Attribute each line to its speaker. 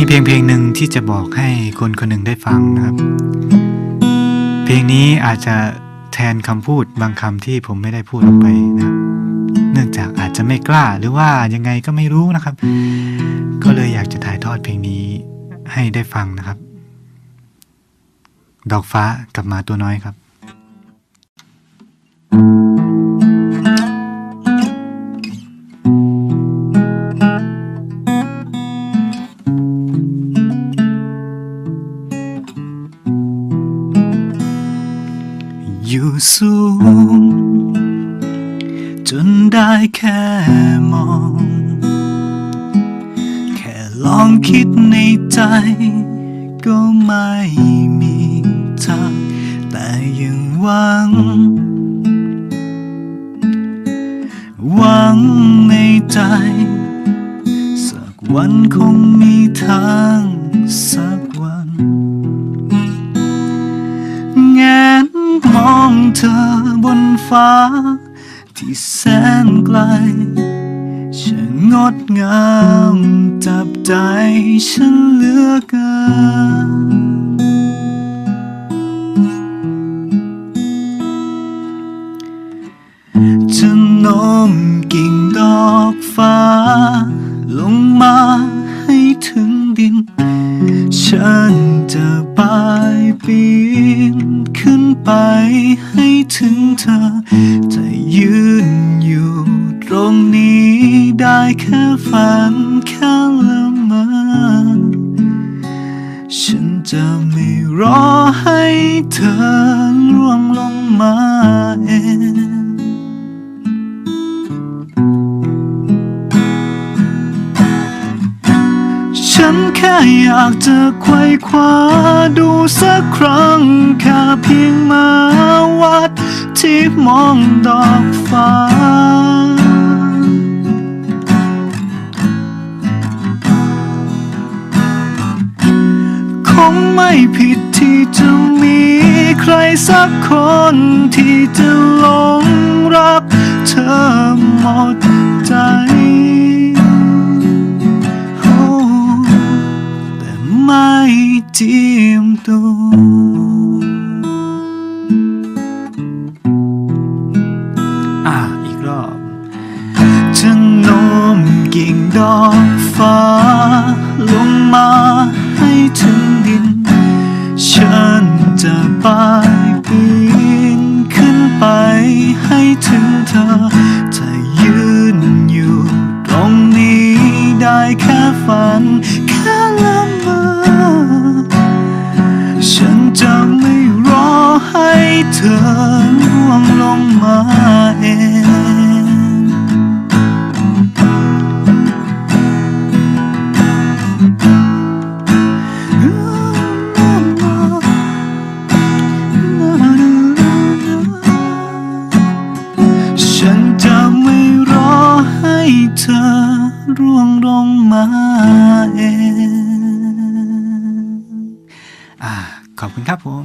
Speaker 1: มีเพลงเพลงหนึ่งที่จะบอกให้คนคนหนึ่งได้ฟังนะครับ เพลงนี้อาจจะแทนคำพูดบางคำที่ผมไม่ได้พูดออกไปนะเนื่องจากอาจจะไม่กล้าหรือว่ายังไงก็ไม่รู้นะครับ ก็เลยอยากจะถ่ายทอดเพลงนี้ให้ได้ฟังนะครับ ดอกฟ้ากับหมาตัวน้อยครับ อยู่สูง จนได้แค่มอง แค่ลองคิดในใจ ก็ไม่มีทางแต่ยังหวัง หวังในใจ สักวันคงมี เธอบนฟ้า ที่แสนไกลช่างงดงามจับใจฉันเหลือเกินจะโน้มกิ่งดอกฟ้า ลงมาให้ถึงดิน ฉันจะไปปีนขึ้นไปใถึงเธอ จะยืนอยู่ตรงนี้ได้แค่ฝันแค่ละเมอฉันจะไม่รอให้เธอร่วงลงมาเอง ฉันแค่อยากจะไขว้คว้าดูสักครั้งแค่เพียงมาวัดที่มองดอกฟ้า คงไม่ผิดที่จะมีใครสักคนที่จะหลงรักเธอหมดใจ เจียมตัวอ่าอีกรอบจะโน้มกิ่งดอกฟ้า ลงมาให้ถึงดิน ฉันจะไปปีนขึ้นไปให้ถึงเธอ จะยืนอยู่ตรงนี้ได้แค่ฝัน เธอร่วงลงมาเองฉันจะไม่รอให้เธอร่วงลงมาเอง อ่า ขอบคุณครับผม